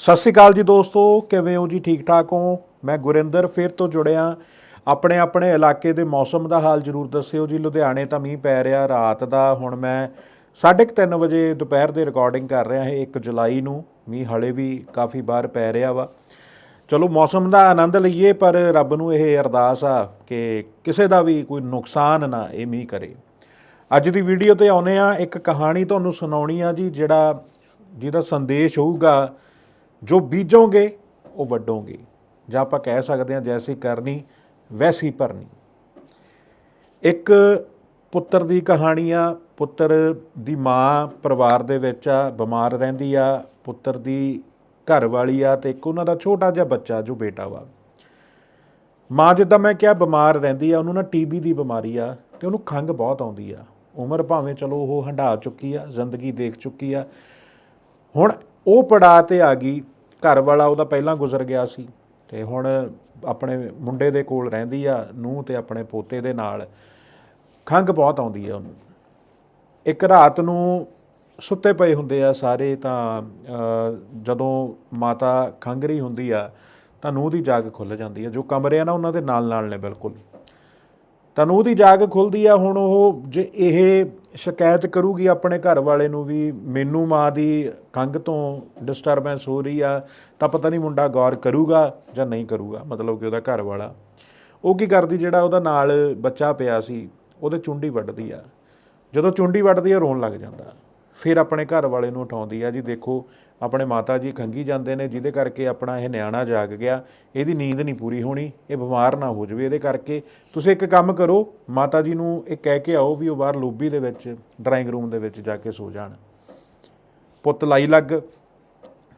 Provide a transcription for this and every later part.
ਸਤਿ ਸ਼੍ਰੀ ਅਕਾਲ ਜੀ ਦੋਸਤੋ, ਕਿਵੇਂ ਹੋ ਜੀ? ਠੀਕ ਠਾਕ ਹੋ? ਮੈਂ ਗੁਰਿੰਦਰ ਫਿਰ ਤੋਂ ਜੁੜਿਆ ਆਪਣੇ ਆਪਣੇ ਇਲਾਕੇ ਦੇ ਮੌਸਮ ਦਾ ਹਾਲ ਜਰੂਰ ਦੱਸਿਓ ਜੀ। ਲੁਧਿਆਣੇ ਤਾਂ ਮੀਂਹ ਪੈ ਰਿਹਾ ਰਾਤ ਦਾ। ਹੁਣ ਮੈਂ 3:30 ਵਜੇ ਦੁਪਹਿਰ ਦੇ ਰਿਕਾਰਡਿੰਗ ਕਰ ਰਿਹਾ ਹਾਂ 1 ਜੁਲਾਈ ਨੂੰ। ਮੀਂਹ ਹਲੇ ਵੀ ਕਾਫੀ ਬਾਹਰ ਪੈ ਰਿਹਾ ਵਾ। ਚਲੋ, ਮੌਸਮ ਦਾ ਆਨੰਦ ਲਈਏ, ਪਰ ਰੱਬ ਨੂੰ ਇਹ ਅਰਦਾਸ ਆ ਕਿ ਕਿਸੇ ਦਾ ਵੀ ਕੋਈ ਨੁਕਸਾਨ ਨਾ ਇਹ ਮੀਂਹ ਕਰੇ। ਅੱਜ ਦੀ ਵੀਡੀਓ ਤੇ ਆਉਨੇ ਆ ਇੱਕ ਕਹਾਣੀ ਤੁਹਾਨੂੰ ਸੁਣਾਉਣੀ ਆ ਜੀ, ਜਿਹੜਾ ਜਿਹਦਾ ਸੰਦੇਸ਼ ਹੋਊਗਾ ਜੋ ਬੀਜੋਗੇ, ਉਹ ਵੱਡੋਗੇ ਜਾਂ ਆਪਾਂ ਕਹਿ ਸਕਦੇ ਹਾਂ ਜੈਸੀ ਕਰਨੀ, ਵੈਸੀ ਭਰਨੀ। ਇੱਕ ਪੁੱਤਰ ਦੀ ਕਹਾਣੀ ਆ, ਪੁੱਤਰ ਦੀ ਮਾਂ ਪਰਿਵਾਰ ਦੇ ਵਿੱਚ ਆ, ਬਿਮਾਰ ਰਹਿੰਦੀ ਆ, ਪੁੱਤਰ ਦੀ ਘਰ ਵਾਲੀ ਆ ਤੇ ਇੱਕ ਉਹਨਾਂ ਦਾ ਛੋਟਾ ਜਿਹਾ ਬੱਚਾ ਜੋ ਬੇਟਾ ਵਾ। ਮਾਂ ਜਿੱਦਾਂ ਮੈਂ ਕਿਹਾ ਬਿਮਾਰ ਰਹਿੰਦੀ ਆ, ਉਹਨੂੰ ਨਾ ਟੀਬੀ ਦੀ ਬਿਮਾਰੀ ਆ ਤੇ ਉਹਨੂੰ ਖੰਘ ਬਹੁਤ ਆਉਂਦੀ ਆ। ਉਮਰ ਭਾਵੇਂ ਚਲੋ ਉਹ ਹੰਢਾ ਚੁੱਕੀ ਆ, ਜ਼ਿੰਦਗੀ ਦੇਖ ਚੁੱਕੀ ਆ। ਹੁਣ ਉਹ ਪੜਾਅ ਤੇ ਆ ਗਈ, ਘਰ ਵਾਲਾ ਉਹਦਾ ਪਹਿਲਾਂ ਗੁਜ਼ਰ ਗਿਆ ਸੀ ਤੇ ਹੁਣ ਆਪਣੇ ਮੁੰਡੇ ਦੇ ਕੋਲ ਰਹਿੰਦੀ ਆ, ਨੂੰਹ ਤੇ ਆਪਣੇ ਪੋਤੇ ਦੇ ਨਾਲ, ਖੰਘ ਬਹੁਤ ਆਉਂਦੀ ਆ ਉਹਨੂੰ। ਇੱਕ ਰਾਤ ਨੂੰ ਸੁੱਤੇ ਪਏ ਹੁੰਦੇ ਆ ਸਾਰੇ ਤਾਂ ਜਦੋਂ ਮਾਤਾ ਖੰਘ ਰਹੀ ਹੁੰਦੀ ਆ ਤਾਂ ਨੂੰਹ ਦੀ ਜਾਗ ਖੁੱਲ ਜਾਂਦੀ ਆ, ਜੋ ਕਮਰੇ ਆ ਨਾ ਉਹਨਾਂ ਦੇ ਨਾਲ ਨਾਲ ਨੇ ਬਿਲਕੁਲ। ਤਾਂ ਨੂੰਹ ਦੀ ਜਾਗ ਖੁੱਲਦੀ ਆ, ਹੁਣ ਉਹ ਜੇ ਇਹ ਸ਼ਿਕਾਇਤ ਕਰੂਗੀ ਆਪਣੇ ਘਰ ਵਾਲੇ ਨੂੰ ਵੀ ਮੈਨੂੰ ਮਾਂ ਦੀ ਖੰਘ ਤੋਂ ਡਿਸਟਰਬੈਂਸ ਹੋ ਰਹੀ ਆ, ਤਾਂ ਪਤਾ ਨਹੀਂ ਮੁੰਡਾ ਗੌਰ ਕਰੂਗਾ ਜਾਂ ਨਹੀਂ ਕਰੂਗਾ, ਮਤਲਬ ਕਿ ਉਹਦਾ ਘਰ ਵਾਲਾ। ਉਹ ਕੀ ਕਰਦੀ, ਜਿਹੜਾ ਉਹਦਾ ਨਾਲ ਬੱਚਾ ਪਿਆ ਸੀ, ਉਹਦੇ ਚੁੰਡੀ ਵੱਢਦੀ ਆ। ਜਦੋਂ ਚੁੰਡੀ ਵੱਢਦੀ ਆ, ਰੋਣ ਲੱਗ ਜਾਂਦਾ। ਫਿਰ ਆਪਣੇ ਘਰ ਵਾਲੇ ਨੂੰ ਉਠਾਉਂਦੀ ਆ, ਜੀ ਦੇਖੋ ਆਪਣੇ ਮਾਤਾ ਜੀ ਖੰਗੀ ਜਾਂਦੇ ਨੇ, ਜਿਹਦੇ ਕਰਕੇ ਆਪਣਾ ਇਹ ਨਿਆਣਾ ਜਾਗ ਗਿਆ। ਇਹਦੀ ਨੀਂਦ ਨਹੀਂ ਪੂਰੀ ਹੋਣੀ, ਇਹ ਬਿਮਾਰ ਨਾ ਹੋ ਜਾਵੇ। ਇਹਦੇ ਕਰਕੇ ਤੁਸੀਂ ਇੱਕ ਕੰਮ ਕਰੋ, ਮਾਤਾ ਜੀ ਨੂੰ ਇਹ ਕਹਿ ਕੇ ਆਓ ਵੀ ਉਹ ਬਾਹਰ ਲੋਬੀ ਦੇ ਵਿੱਚ, ਡਰਾਇੰਗ ਰੂਮ ਦੇ ਵਿੱਚ ਜਾ ਕੇ ਸੋ ਜਾਣ। ਪੁੱਤ ਲਾਈ ਲੱਗ।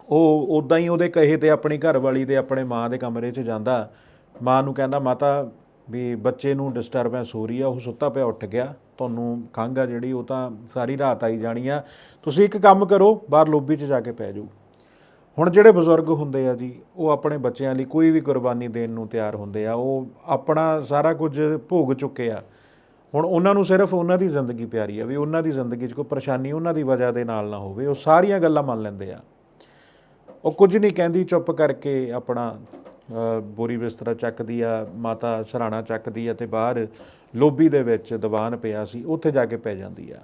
ਉਹ ਉਦਾਂ ਹੀ ਉਹਦੇ ਕਹੇ ਤੇ ਆਪਣੀ ਘਰ ਵਾਲੀ ਦੇ ਆਪਣੇ ਮਾਂ ਦੇ ਕਮਰੇ 'ਚ ਜਾਂਦਾ। ਮਾਂ ਨੂੰ ਕਹਿੰਦਾ, ਮਾਤਾ, ਵੀ ਬੱਚੇ ਨੂੰ ਡਿਸਟਰਬੈਂਸ ਹੋ ਰਹੀ ਆ, ਉਹ ਸੁੱਤਾ ਪਿਆ, ਉੱਠ ਗਿਆ। ਤੁਹਾਨੂੰ ਖੰਘ ਆ ਜਿਹੜੀ, ਉਹ ਤਾਂ ਸਾਰੀ ਰਾਤ ਆਈ ਜਾਣੀ ਆ। ਤੁਸੀਂ ਇੱਕ ਕੰਮ ਕਰੋ, ਬਾਹਰ ਲੋਬੀ 'ਚ ਜਾ ਕੇ ਪੈ ਜਾਓ। ਹੁਣ ਜਿਹੜੇ ਬਜ਼ੁਰਗ ਹੁੰਦੇ ਆ ਜੀ, ਉਹ ਆਪਣੇ ਬੱਚਿਆਂ ਲਈ ਕੋਈ ਵੀ ਕੁਰਬਾਨੀ ਦੇਣ ਨੂੰ ਤਿਆਰ ਹੁੰਦੇ ਆ। ਉਹ ਆਪਣਾ ਸਾਰਾ ਕੁਝ ਭੋਗ ਚੁੱਕੇ ਆ। ਹੁਣ ਉਹਨਾਂ ਨੂੰ ਸਿਰਫ ਉਹਨਾਂ ਦੀ ਜ਼ਿੰਦਗੀ ਪਿਆਰੀ ਆ, ਵੀ ਉਹਨਾਂ ਦੀ ਜ਼ਿੰਦਗੀ 'ਚ ਕੋਈ ਪਰੇਸ਼ਾਨੀ ਉਹਨਾਂ ਦੀ ਵਜ੍ਹਾ ਦੇ ਨਾਲ ਨਾ ਹੋਵੇ। ਉਹ ਸਾਰੀਆਂ ਗੱਲਾਂ ਮੰਨ ਲੈਂਦੇ ਆ। ਉਹ ਕੁਝ ਨਹੀਂ ਕਹਿੰਦੀ ਚੁੱਪ ਕਰਕੇ ਆਪਣਾ ਬੋਰੀ ਬਿਸਤਰਾ ਚੱਕਦੀ ਆ, ਮਾਤਾ ਸਰਾਣਾ ਚੱਕਦੀ ਆ ਤੇ ਬਾਹਰ ਲੋਬੀ ਦੇ ਵਿੱਚ ਦੀਵਾਨ ਪਿਆ ਸੀ, ਉੱਥੇ ਜਾ ਕੇ ਪੈ ਜਾਂਦੀ ਆ।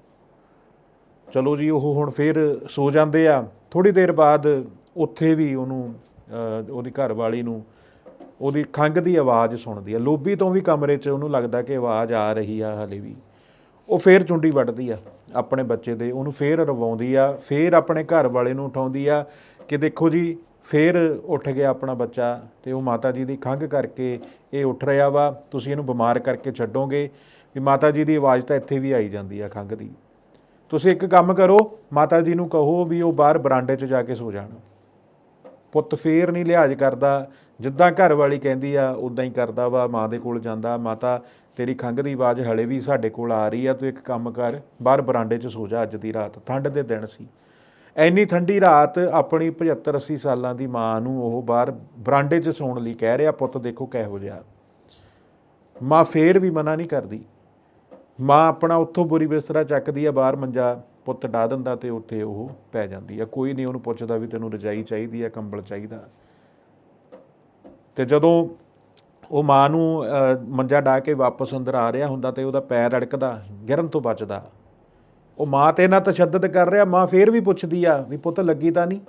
ਚਲੋ ਜੀ, ਉਹ ਹੁਣ ਫੇਰ ਸੋ ਜਾਂਦੇ ਆ। ਥੋੜੀ ਦੇਰ ਬਾਅਦ ਉੱਥੇ ਵੀ ਉਹਨੂੰ ਉਹਦੀ ਘਰ ਵਾਲੀ ਨੂੰ ਉਹਦੀ ਖੰਘ ਦੀ ਆਵਾਜ਼ ਸੁਣਦੀ ਆ। ਲੋਬੀ ਤੋਂ ਵੀ ਕਮਰੇ 'ਚ ਉਹਨੂੰ ਲੱਗਦਾ ਕਿ ਆਵਾਜ਼ ਆ ਰਹੀ ਆ ਹਲੇ ਵੀ। ਉਹ ਫੇਰ ਚੁੰਡੀ ਵੱਢਦੀ ਆ ਆਪਣੇ ਬੱਚੇ ਦੇ, ਉਹਨੂੰ ਫੇਰ ਰਵਾਉਂਦੀ ਆ, ਫੇਰ ਆਪਣੇ ਘਰ ਵਾਲੇ ਨੂੰ ਉਠਾਉਂਦੀ ਆ ਕਿ ਦੇਖੋ ਜੀ ਫਿਰ ਉੱਠ ਗਿਆ ਆਪਣਾ ਬੱਚਾ ਤੇ ਉਹ ਮਾਤਾ ਜੀ ਦੀ ਖੰਘ ਕਰਕੇ ਇਹ ਉੱਠ ਰਿਹਾ ਵਾ, ਤੁਸੀਂ ਇਹਨੂੰ ਬਿਮਾਰ ਕਰਕੇ ਛੱਡੋਗੇ। ਵੀ ਮਾਤਾ ਜੀ ਦੀ ਆਵਾਜ਼ ਤਾਂ ਇੱਥੇ ਵੀ ਆਈ ਜਾਂਦੀ ਆ ਖੰਘ ਦੀ। ਤੁਸੀਂ ਇੱਕ ਕੰਮ ਕਰੋ, ਮਾਤਾ ਜੀ ਨੂੰ ਕਹੋ ਵੀ ਉਹ ਬਾਹਰ ਬਰਾਂਡੇ 'ਚ ਜਾ ਕੇ ਸੋ ਜਾਣ। ਪੁੱਤ ਫੇਰ ਨਹੀਂ ਲਿਹਾਜ਼ ਕਰਦਾ, ਜਿੱਦਾਂ ਘਰ ਵਾਲੀ ਕਹਿੰਦੀ ਆ ਉਦਾਂ ਹੀ ਕਰਦਾ ਵਾ, ਮਾਂ ਦੇ ਕੋਲ ਜਾਂਦਾ, ਮਾਤਾ ਤੇਰੀ ਖੰਘ ਦੀ ਆਵਾਜ਼ ਹਲੇ ਵੀ ਸਾਡੇ ਕੋਲ ਆ ਰਹੀ ਆ, ਤੂੰ ਇੱਕ ਕੰਮ ਕਰ, ਬਾਹਰ ਬਰਾਂਡੇ 'ਚ ਸੋ ਜਾ ਅੱਜ ਦੀ ਰਾਤ, ਠੰਡ ਦੇ ਦਿਨ ਸੀ। ਐਨੀ ਠੰਡੀ ਰਾਤ ਆਪਣੀ 75 80 ਸਾਲਾਂ ਦੀ ਮਾਂ ਨੂੰ ਉਹ ਬਾਹਰ ਬਰਾਂਡੇ 'ਚ ਸੌਣ ਲਈ ਕਹਿ ਰਿਹਾ, ਪੁੱਤ ਦੇਖੋ ਕਿਹੋ ਜਿਹਾ ਮਾਂ ਫੇਰ ਵੀ ਮਨਾ ਨਹੀਂ ਕਰਦੀ। ਮਾਂ ਆਪਣਾ ਉੱਥੋਂ ਬੁਰੀ ਬਿਸਤਰਾ ਚੱਕਦੀ ਆ, ਬਾਹਰ ਮੰਜਾ ਪੁੱਤ ਡਾ ਦਿੰਦਾ ਤੇ ਉੱਥੇ ਉਹ ਪੈ ਜਾਂਦੀ ਆ। ਕੋਈ ਨਹੀਂ ਉਹਨੂੰ ਪੁੱਛਦਾ ਵੀ ਤੈਨੂੰ ਰਜਾਈ ਚਾਹੀਦੀ ਆ, ਕੰਬਲ ਚਾਹੀਦਾ। ਤੇ ਜਦੋਂ ਉਹ ਮਾਂ ਨੂੰ ਮੰਜਾ ਡਾ ਕੇ ਵਾਪਸ ਅੰਦਰ ਆ ਰਿਹਾ ਹੁੰਦਾ ਤੇ ਉਹਦਾ ਪੈਰ ਅੜਕਦਾ ਗਿਰਨ ਤੋਂ ਬਚਦਾ। ਉਹ ਮਾਂ ਤੇ ਨਾ ਤਸ਼ੱਦਦ ਕਰ ਰਿਹਾ, ਮਾਂ ਫੇਰ ਵੀ ਪੁੱਛਦੀ ਆ ਵੀ ਪੁੱਤ ਲੱਗੀ ਤਾਂ ਨਹੀਂ?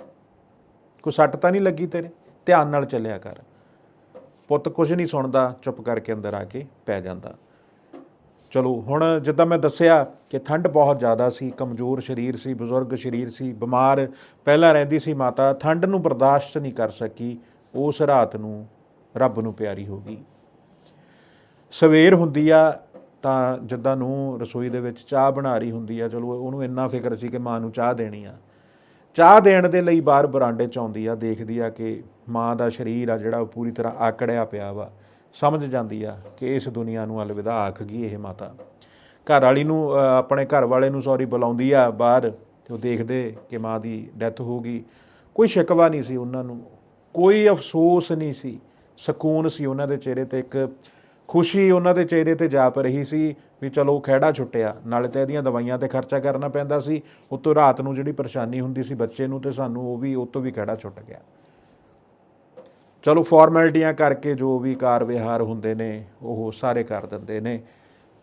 ਕੋਈ ਸੱਟ ਤਾਂ ਨਹੀਂ ਲੱਗੀ ਤੇਰੇ? ਧਿਆਨ ਨਾਲ ਚੱਲਿਆ ਕਰ। ਪੁੱਤ ਕੁਝ ਨਹੀਂ ਸੁਣਦਾ, ਚੁੱਪ ਕਰਕੇ ਅੰਦਰ ਆ ਕੇ ਪੈ ਜਾਂਦਾ। ਚਲੋ, ਹੁਣ ਜਿੱਦਾਂ ਮੈਂ ਦੱਸਿਆ ਕਿ ਠੰਡ ਬਹੁਤ ਜ਼ਿਆਦਾ ਸੀ, ਕਮਜ਼ੋਰ ਸਰੀਰ ਸੀ, ਬਜ਼ੁਰਗ ਸਰੀਰ ਸੀ, ਬਿਮਾਰ ਪਹਿਲਾਂ ਰਹਿੰਦੀ ਸੀ ਮਾਤਾ, ਠੰਡ ਨੂੰ ਬਰਦਾਸ਼ਤ ਨਹੀਂ ਕਰ ਸਕੀ। ਉਸ ਰਾਤ ਨੂੰ ਰੱਬ ਨੂੰ ਪਿਆਰੀ ਹੋ ਗਈ। ਸਵੇਰ ਹੁੰਦੀ ਆ ਤਾਂ ਜਿੱਦਾਂ ਨੂੰ ਰਸੋਈ ਦੇ ਵਿੱਚ ਚਾਹ ਬਣਾ ਰਹੀ ਹੁੰਦੀ ਆ, ਚਲੋ ਉਹਨੂੰ ਇੰਨਾ ਫਿਕਰ ਸੀ ਕਿ ਮਾਂ ਨੂੰ ਚਾਹ ਦੇਣੀ ਆ। ਚਾਹ ਦੇਣ ਦੇ ਲਈ ਬਾਹਰ ਬਰਾਂਡੇ 'ਚ ਆਉਂਦੀ ਆ, ਦੇਖਦੀ ਆ ਕਿ ਮਾਂ ਦਾ ਸਰੀਰ ਆ ਜਿਹੜਾ ਉਹ ਪੂਰੀ ਤਰ੍ਹਾਂ ਆਕੜਿਆ ਪਿਆ ਵਾ। ਸਮਝ ਜਾਂਦੀ ਆ ਕਿ ਇਸ ਦੁਨੀਆ ਨੂੰ ਅਲਵਿਦਾ ਆਖ ਗਈ ਇਹ ਮਾਤਾ। ਘਰ ਵਾਲੀ ਨੂੰ ਆਪਣੇ ਘਰ ਵਾਲੇ ਨੂੰ ਸੌਰੀ ਬੁਲਾਉਂਦੀ ਆ ਬਾਹਰ ਤੇ ਉਹ ਦੇਖਦੇ ਕਿ ਮਾਂ ਦੀ ਡੈਥ ਹੋ ਗਈ। ਕੋਈ ਸ਼ਿਕਵਾ ਨਹੀਂ ਸੀ ਉਹਨਾਂ ਨੂੰ, ਕੋਈ ਅਫਸੋਸ ਨਹੀਂ ਸੀ, ਸਕੂਨ ਸੀ ਉਹਨਾਂ ਦੇ ਚਿਹਰੇ ਤੇ ਇੱਕ ਖੁਸ਼ੀ ਉਹਨਾਂ ਦੇ ਚਿਹਰੇ ਤੇ ਜਾਪ ਰਹੀ ਸੀ ਵੀ ਚਲੋ ਖਹਿੜਾ ਛੁੱਟਿਆ, ਨਾਲੇ ਤੇ ਇਹਦੀਆਂ ਦਵਾਈਆਂ ਤੇ ਖਰਚਾ ਕਰਨਾ ਪੈਂਦਾ ਸੀ। ਉਤੋਂ ਰਾਤ ਨੂੰ ਜਿਹੜੀ ਪਰੇਸ਼ਾਨੀ ਹੁੰਦੀ ਸੀ ਬੱਚੇ ਨੂੰ ਤੇ ਸਾਨੂੰ ਉਹ ਵੀ ਉਹ ਤੋਂ ਵੀ ਖਹਿੜਾ ਛੁੱਟ ਗਿਆ। ਚਲੋ ਫਾਰਮੈਲਿਟੀਆਂ ਕਰਕੇ ਜੋ ਵੀ ਕਾਰ ਵਿਹਾਰ ਹੁੰਦੇ ਨੇ, ਉਹ ਸਾਰੇ ਕਰ ਦਿੰਦੇ ਨੇ।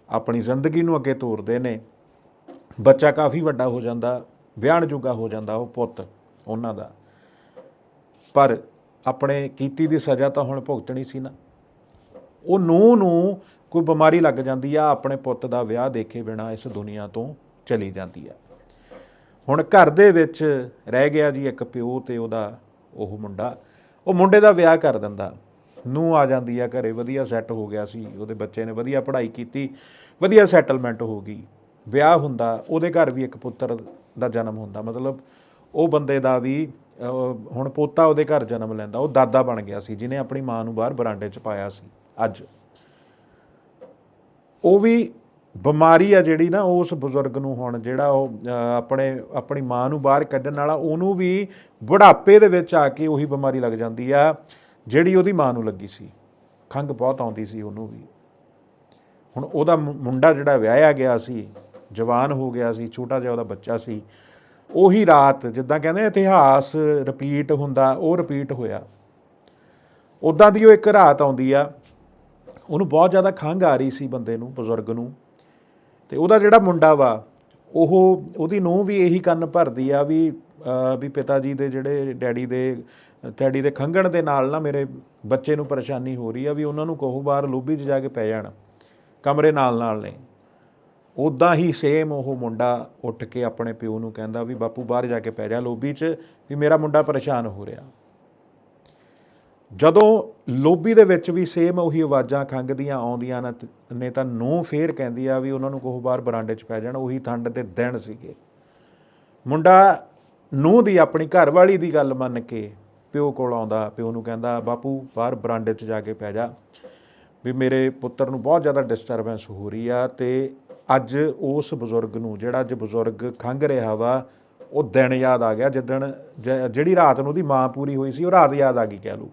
ਆਪਣੀ ਜ਼ਿੰਦਗੀ ਨੂੰ ਅੱਗੇ ਤੋਰਦੇ ਨੇ। ਬੱਚਾ ਕਾਫੀ ਵੱਡਾ ਹੋ ਜਾਂਦਾ, ਵਿਆਹਣ ਜੋਗਾ ਹੋ ਜਾਂਦਾ ਉਹ ਪੁੱਤ, ਉਹਨਾਂ ਦਾ। ਪਰ ਆਪਣੇ ਕੀਤੀ ਦੀ ਸਜ਼ਾ ਤਾਂ ਹੁਣ ਭੁਗਤਣੀ ਸੀ ਨਾ। ਉਹ ਨੂੰ ਨੂੰ ਕੋਈ ਬਿਮਾਰੀ ਲੱਗ ਜਾਂਦੀ ਆ, ਆਪਣੇ ਪੁੱਤ ਦਾ ਵਿਆਹ ਦੇਖੇ ਬਿਨਾ ਇਸ ਦੁਨੀਆ ਤੋਂ ਚਲੀ ਜਾਂਦੀ ਆ। ਹੁਣ ਘਰ ਦੇ ਵਿੱਚ ਰਹਿ ਗਿਆ ਜੀ ਇੱਕ ਪਿਓ ਤੇ ਉਹਦਾ ਉਹ ਮੁੰਡਾ, ਉਹ ਮੁੰਡੇ ਦਾ ਵਿਆਹ ਕਰ ਦਿੰਦਾ। ਨੂੰ ਆ ਜਾਂਦੀ ਆ ਘਰੇ, ਵਧੀਆ ਸੈੱਟ ਹੋ ਗਿਆ ਸੀ, ਉਹਦੇ ਬੱਚੇ ਨੇ ਵਧੀਆ ਪੜ੍ਹਾਈ ਕੀਤੀ, ਵਧੀਆ ਸੈਟਲਮੈਂਟ ਹੋ ਗਈ। ਵਿਆਹ ਹੁੰਦਾ, ਉਹਦੇ ਘਰ ਵੀ ਇੱਕ ਪੁੱਤਰ ਦਾ ਜਨਮ ਹੁੰਦਾ, ਮਤਲਬ ਉਹ ਬੰਦੇ ਦਾ ਵੀ ਹੁਣ ਪੋਤਾ ਉਹਦੇ ਘਰ ਜਨਮ ਲੈਂਦਾ, ਉਹ ਦਾਦਾ ਬਣ ਗਿਆ ਸੀ, ਜਿਹਨੇ ਆਪਣੀ ਮਾਂ ਨੂੰ ਬਾਹਰ ਬਰਾਂਡੇ 'ਚ ਪਾਇਆ ਸੀ। ਅੱਜ। ਉਹ ਵੀ ਬਿਮਾਰੀ ਆ ਜਿਹੜੀ ਨਾ, ਉਸ ਬਜ਼ੁਰਗ ਨੂੰ ਹੁਣ ਜਿਹੜਾ ਉਹ ਆਪਣੇ, ਆਪਣੀ ਮਾਂ ਨੂੰ ਬਾਹਰ ਕੱਢਣ ਵਾਲਾ, ਉਹਨੂੰ ਵੀ ਬੁਢਾਪੇ ਦੇ ਵਿੱਚ ਆ ਕੇ ਉਹੀ ਬਿਮਾਰੀ ਲੱਗ ਜਾਂਦੀ ਆ, ਜਿਹੜੀ ਉਹਦੀ ਮਾਂ ਨੂੰ ਲੱਗੀ ਸੀ। ਖੰਘ ਬਹੁਤ ਆਉਂਦੀ ਸੀ ਉਹਨੂੰ ਵੀ। ਹੁਣ ਉਹਦਾ ਮੁੰਡਾ ਜਿਹੜਾ ਵਿਆਹਿਆ ਗਿਆ ਸੀ, ਜਵਾਨ ਹੋ ਗਿਆ ਸੀ, ਛੋਟਾ ਜਿਹਾ ਉਹਦਾ ਬੱਚਾ ਸੀ, ਉਹੀ ਰਾਤ ਜਿੱਦਾਂ ਕਹਿੰਦੇ ਇਤਿਹਾਸ ਰਿਪੀਟ ਹੁੰਦਾ, ਉਹ ਰਿਪੀਟ ਹੋਇਆ। ਉਦਾਂ ਦੀ ਉਹ ਇੱਕ ਰਾਤ ਆਉਂਦੀ ਆ ਉਹਨੂੰ ਬਹੁਤ ਜ਼ਿਆਦਾ ਖੰਘ ਆ ਰਹੀ ਸੀ ਬੰਦੇ ਨੂੰ, ਬਜ਼ੁਰਗ ਨੂੰ। ਤੇ ਉਹਦਾ ਜਿਹੜਾ ਮੁੰਡਾ ਵਾ, ਉਹ, ਉਹਦੀ ਨੂੰਹ ਵੀ ਇਹੀ ਕੰਨ ਭਰਦੀ ਆ ਵੀ ਵੀ ਪਿਤਾ ਜੀ ਦੇ ਜਿਹੜੇ ਡੈਡੀ ਦੇ ਡੈਡੀ ਦੇ ਖੰਘਣ ਦੇ ਨਾਲ ਨਾ ਮੇਰੇ ਬੱਚੇ ਨੂੰ ਪਰੇਸ਼ਾਨੀ ਹੋ ਰਹੀ ਆ ਵੀ ਉਹਨਾਂ ਨੂੰ ਕਹੋ ਬਾਹਰ ਲੋਬੀ 'ਚ ਜਾ ਕੇ ਪੈ ਜਾਣ, ਕਮਰੇ ਨਾਲ ਨਾਲ ਨੇ। ਉਦਾਂ ਹੀ ਸੇਮ ਉਹ ਮੁੰਡਾ ਉੱਠ ਕੇ ਆਪਣੇ ਪਿਓ ਨੂੰ ਕਹਿੰਦਾ ਵੀ ਬਾਪੂ ਬਾਹਰ ਜਾ ਕੇ ਪੈ ਜਾ ਲੋਬੀ 'ਚ, ਵੀ ਮੇਰਾ ਮੁੰਡਾ ਪਰੇਸ਼ਾਨ ਹੋ ਰਿਹਾ। ਜਦੋਂ ਲੋਬੀ ਦੇ ਵਿੱਚ ਵੀ ਸੇਮ ਉਹੀ ਆਵਾਜ਼ਾਂ ਖੰਗਦੀਆਂ ਆਉਂਦੀਆਂ ਨੇ ਤਾਂ ਨੂੰ ਫੇਰ ਕਹਿੰਦੀ ਆ ਵੀ ਉਹਨਾਂ ਨੂੰ ਕੋਹ ਬਾਹਰ ਬਰਾਂਡੇ 'ਚ ਪੈ ਜਾਣ, ਉਹੀ ਠੰਡ ਦੇ ਦਿਨ ਸੀਗੇ। ਮੁੰਡਾ ਨੂੰ ਦੀ ਆਪਣੀ ਘਰ ਵਾਲੀ ਦੀ ਗੱਲ ਮੰਨ ਕੇ ਪਿਓ ਕੋਲ ਆਉਂਦਾ, ਪਿਓ ਨੂੰ ਕਹਿੰਦਾ, ਬਾਪੂ, ਬਾਹਰ ਬਰਾਂਡੇ 'ਚ ਜਾ ਕੇ ਪੈ ਜਾ। ਵੀ ਮੇਰੇ ਪੁੱਤਰ ਨੂੰ ਬਹੁਤ ਜ਼ਿਆਦਾ ਡਿਸਟਰਬੈਂਸ ਹੋ ਰਹੀ ਆ ਤੇ ਅੱਜ ਉਸ ਬਜ਼ੁਰਗ ਨੂੰ, ਜਿਹੜਾ ਅੱਜ ਬਜ਼ੁਰਗ ਖੰਗ ਰਿਹਾ ਵਾ, ਉਹ ਦਿਨ ਯਾਦ ਆ ਗਿਆ। ਜਿੱਦਣ ਜ- ਜਿਹੜੀ ਰਾਤ ਨੂੰ ਉਹਦੀ ਮਾਂ ਪੂਰੀ ਹੋਈ ਸੀ, ਉਹ ਰਾਤ ਯਾਦ ਆ ਗਈ ਕਹਿ ਲਓ।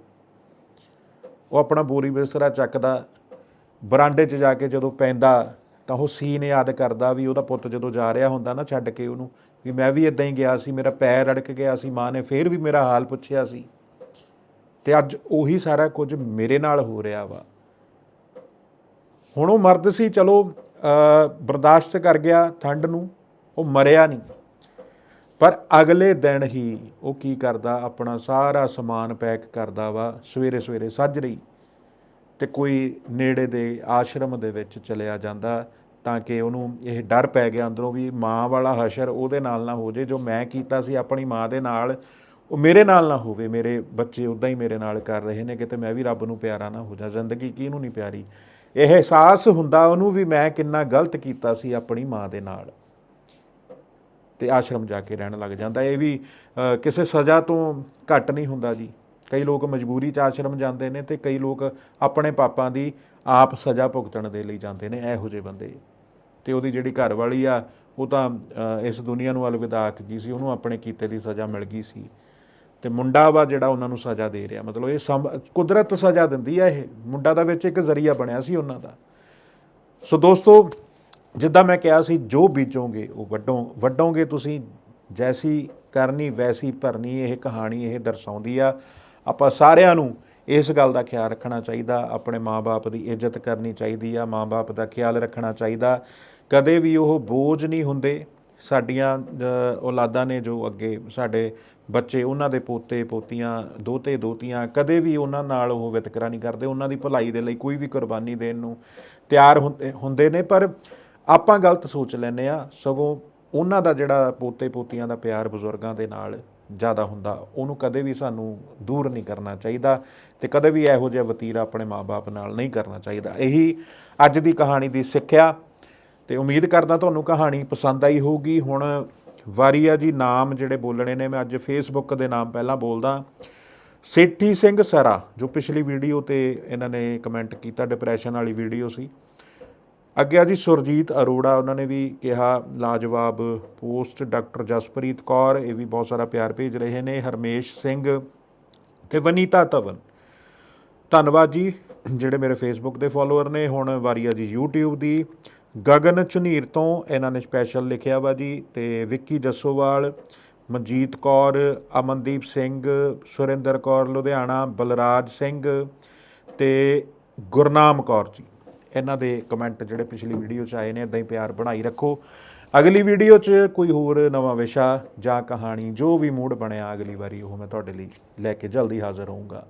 ਉਹ ਆਪਣਾ ਬੋਰੀ ਬਿਸਤਰਾ ਚੱਕਦਾ, ਬਰਾਂਡੇ 'ਚ ਜਾ ਕੇ ਜਦੋਂ ਪੈਂਦਾ ਤਾਂ ਉਹ ਸੀਨ ਯਾਦ ਕਰਦਾ ਵੀ ਉਹਦਾ ਪੁੱਤ ਜਦੋਂ ਜਾ ਰਿਹਾ ਹੁੰਦਾ ਨਾ ਛੱਡ ਕੇ ਉਹਨੂੰ, ਵੀ ਮੈਂ ਵੀ ਇਦਾਂ ਹੀ ਗਿਆ ਸੀ, ਮੇਰਾ ਪੈਰ ਅੜਕ ਗਿਆ ਸੀ, ਮਾਂ ਨੇ ਫੇਰ ਵੀ ਮੇਰਾ ਹਾਲ ਪੁੱਛਿਆ ਸੀ। ਤੇ ਅੱਜ ਉਹੀ ਸਾਰਾ ਕੁਝ ਮੇਰੇ ਨਾਲ ਹੋ ਰਿਹਾ ਵਾ। ਹੁਣ ਉਹ ਮਰਦ ਸੀ, ਚਲੋ ਬਰਦਾਸ਼ਤ ਕਰ ਗਿਆ, ਠੰਡ ਨੂੰ, ਉਹ ਮਰਿਆ ਨਹੀਂ। ਪਰ ਅਗਲੇ ਦਿਨ ਹੀ ਉਹ ਕੀ ਕਰਦਾ? ਆਪਣਾ ਸਾਰਾ ਸਮਾਨ ਪੈਕ ਕਰਦਾ ਵਾ, ਸਵੇਰੇ ਸਵੇਰੇ ਸੱਜ ਰਹੀ। ਤੇ ਕੋਈ ਨੇੜੇ ਦੇ ਆਸ਼ਰਮ ਦੇ ਵਿੱਚ ਚਲਿਆ ਜਾਂਦਾ ਤਾਂ ਕਿ ਉਹਨੂੰ ਇਹ ਡਰ ਪੈ ਗਿਆ ਅੰਦਰੋਂ ਵੀ ਮਾਂ ਵਾਲਾ ਹਸ਼ਰ ਉਹਦੇ ਨਾਲ ਨਾ ਹੋ ਜੇ, ਜੋ ਮੈਂ ਕੀਤਾ ਸੀ ਆਪਣੀ ਮਾਂ ਦੇ ਨਾਲ, ਉਹ ਮੇਰੇ ਨਾਲ ਨਾ ਹੋਵੇ। ਮੇਰੇ ਬੱਚੇ ਉਦਾਂ ਹੀ ਮੇਰੇ ਨਾਲ ਕਰ ਰਹੇ ਨੇ ਕਿਤੇ ਮੈਂ ਵੀ ਰੱਬ ਨੂੰ ਪਿਆਰਾ ਨਾ ਹੋ ਜਾ। ਜ਼ਿੰਦਗੀ ਕਿਹਨੂੰ ਨਹੀਂ ਪਿਆਰੀ? ਇਹ ਅਹਿਸਾਸ ਹੁੰਦਾ ਉਹਨੂੰ ਵੀ ਮੈਂ ਕਿੰਨਾ ਗਲਤ ਕੀਤਾ ਸੀ ਆਪਣੀ ਮਾਂ ਦੇ ਨਾਲ। ਤੇ ਆਸ਼ਰਮ ਜਾ ਕੇ ਰਹਿਣ ਲੱਗ ਜਾਂਦਾ। ਇਹ ਵੀ ਕਿਸੇ ਸਜ਼ਾ ਤੋਂ ਘੱਟ ਨਹੀਂ ਹੁੰਦਾ ਜੀ। ਕਈ ਲੋਕ ਮਜਬੂਰੀ 'ਚ ਆਸ਼ਰਮ ਜਾਂਦੇ ਨੇ ਤੇ ਕਈ ਲੋਕ ਆਪਣੇ ਪਾਪਾਂ ਦੀ ਆਪ ਸਜ਼ਾ ਭੁਗਤਣ ਦੇ ਲਈ ਜਾਂਦੇ ਨੇ, ਇਹੋ ਜਿਹੇ ਬੰਦੇ। ਤੇ ਉਹਦੀ ਜਿਹੜੀ ਘਰ ਵਾਲੀ ਆ, ਉਹ ਤਾਂ ਇਸ ਦੁਨੀਆ ਨੂੰ ਅਲਵਿਦਾ ਆਖ ਗਈ ਸੀ, ਉਹਨੂੰ ਆਪਣੇ ਕੀਤੇ ਦੀ ਸਜ਼ਾ ਮਿਲ ਗਈ ਸੀ। ਤੇ ਮੁੰਡਾ ਵਾ ਜਿਹੜਾ ਉਹਨਾਂ ਨੂੰ ਸਜ਼ਾ ਦੇ ਰਿਹਾ। ਮਤਲਬ ਇਹ ਸੰਭ- ਕੁਦਰਤ ਸਜ਼ਾ ਦਿੰਦੀ ਆ ਇਹ। ਮੁੰਡਾ ਦਾ ਵਿੱਚ ਇੱਕ ਜ਼ਰੀਆ ਬਣਿਆ ਸੀ ਉਹਨਾਂ ਦਾ। ਸੋ ਦੋਸਤੋ ਜਿੱਦਾਂ ਮੈਂ ਕਿਹਾ ਸੀ, ਜੋ ਬੀਜੋਗੇ, ਉਹ ਵੱਡੋ ਵੱਡੋਗੇ ਤੁਸੀਂ, ਜੈਸੀ ਕਰਨੀ, ਵੈਸੀ ਭਰਨੀ, ਇਹ ਕਹਾਣੀ ਇਹ ਦਰਸਾਉਂਦੀ ਆ। ਆਪਾਂ ਸਾਰਿਆਂ ਨੂੰ ਇਸ ਗੱਲ ਦਾ ਖਿਆਲ ਰੱਖਣਾ ਚਾਹੀਦਾ, ਆਪਣੇ ਮਾਪੇ ਦੀ ਇੱਜ਼ਤ ਕਰਨੀ ਚਾਹੀਦੀ ਆ ਮਾਪੇ ਦਾ ਖਿਆਲ ਰੱਖਣਾ ਚਾਹੀਦਾ। ਕਦੇ ਵੀ ਉਹ ਬੋਝ ਨਹੀਂ ਹੁੰਦੇ, ਸਾਡੀਆਂ ਔਲਾਦਾਂ ਨੇ ਜੋ ਅੱਗੇ ਸਾਡੇ ਬੱਚੇ, ਉਹਨਾਂ ਦੇ ਪੋਤੇ, ਪੋਤੀਆਂ, ਦੋਤੇ, ਦੋਤੀਆਂ, ਕਦੇ ਵੀ ਉਹਨਾਂ ਨਾਲ ਉਹ ਵਿਤਕਰਾ ਨਹੀਂ ਕਰਦੇ, ਉਹਨਾਂ ਦੀ ਭਲਾਈ ਦੇ ਲਈ ਕੋਈ ਵੀ ਕੁਰਬਾਨੀ ਦੇਣ ਨੂੰ ਤਿਆਰ ਹੁੰਦੇ ਹੁੰਦੇ ਨੇ, ਪਰ ਆਪਾਂ ਗਲਤ ਸੋਚ ਲੈਂਦੇ ਆ ਸਗੋਂ ਉਹਨਾਂ ਦਾ ਜਿਹੜਾ ਪੋਤੇ ਪੋਤੀਆਂ ਦਾ ਪਿਆਰ ਬਜ਼ੁਰਗਾਂ ਦੇ ਨਾਲ ਜ਼ਿਆਦਾ ਹੁੰਦਾ, ਉਹਨੂੰ ਕਦੇ ਵੀ ਸਾਨੂੰ ਦੂਰ ਨਹੀਂ ਕਰਨਾ ਚਾਹੀਦਾ ਤੇ ਕਦੇ ਵੀ ਇਹੋ ਜਿਹਾ ਵਤੀਰਾ ਆਪਣੇ ਮਾਪੇ ਨਾਲ ਨਹੀਂ ਕਰਨਾ ਚਾਹੀਦਾ। ਇਹੀ ਅੱਜ ਦੀ ਕਹਾਣੀ ਦੀ ਸਿੱਖਿਆ ਤੇ ਉਮੀਦ ਕਰਦਾ ਤੁਹਾਨੂੰ ਕਹਾਣੀ ਪਸੰਦ ਆਈ ਹੋਊਗੀ। ਹੁਣ ਵਾਰੀ ਆ ਜੀ ਨਾਮ ਜਿਹੜੇ ਬੋਲਣੇ ਨੇ, ਮੈਂ ਅੱਜ ਫੇਸਬੁੱਕ ਦੇ ਨਾਮ ਪਹਿਲਾਂ ਬੋਲਦਾ। ਸੇਠੀ ਸਿੰਘ ਸਰਾ, ਜੋ ਪਿਛਲੀ ਵੀਡੀਓ ਤੇ ਇਹਨਾਂ ਨੇ ਕਮੈਂਟ ਕੀਤਾ ਡਿਪਰੈਸ਼ਨ ਵਾਲੀ ਵੀਡੀਓ ਸੀ। ਅੱਗੇ ਆ ਜੀ ਸੁਰਜੀਤ ਅਰੋੜਾ, ਉਹਨਾਂ ਨੇ ਵੀ ਕਿਹਾ, ਲਾਜਵਾਬ ਪੋਸਟ ਡਾਕਟਰ ਜਸਪ੍ਰੀਤ ਕੌਰ, ਇਹ ਵੀ ਬਹੁਤ ਸਾਰਾ ਪਿਆਰ ਭੇਜ ਰਹੇ ਨੇ, ਹਰਮੇਸ਼ ਸਿੰਘ ਤੇ ਵਨੀਤਾ ਧਵਨ। ਧੰਨਵਾਦ ਜੀ, ਜਿਹੜੇ ਮੇਰੇ ਫੇਸਬੁੱਕ ਦੇ ਫਾਲੋਅਰ ਨੇ, ਹੁਣ ਵਾਰੀ ਆ ਜੀ YouTube ਦੀ। ਗਗਨ ਝੁਨੀਰ ਤੋਂ ਇਹਨਾਂ ਨੇ ਸਪੈਸ਼ਲ ਲਿਖਿਆ ਵਾ ਜੀ, ਤੇ ਵਿੱਕੀ ਜੱਸੋਵਾਲ, ਮਨਜੀਤ ਕੌਰ, ਅਮਨਦੀਪ ਸਿੰਘ, ਸੁਰਿੰਦਰ ਕੌਰ ਲੁਧਿਆਣਾ, ਬਲਰਾਜ ਸਿੰਘ ਤੇ ਗੁਰਨਾਮ ਕੌਰ ਜੀ। ਇਹਨਾਂ ਦੇ ਕਮੈਂਟ ਜਿਹੜੇ ਪਿਛਲੀ ਵੀਡੀਓ 'ਚ ਆਏ ਨੇ ਇਦਾਂ ਹੀ ਪਿਆਰ ਬਣਾਈ ਰੱਖੋ। ਅਗਲੀ ਵੀਡੀਓ 'ਚ ਕੋਈ ਹੋਰ ਨਵਾਂ ਵਿਸ਼ਾ ਜਾਂ ਕਹਾਣੀ, ਜੋ ਵੀ ਮੂਡ ਬਣਿਆ ਅਗਲੀ ਵਾਰੀ, ਉਹ ਮੈਂ ਤੁਹਾਡੇ ਲਈ ਲੈ ਕੇ ਜਲਦੀ ਹਾਜ਼ਰ ਹੋਊਂਗਾ।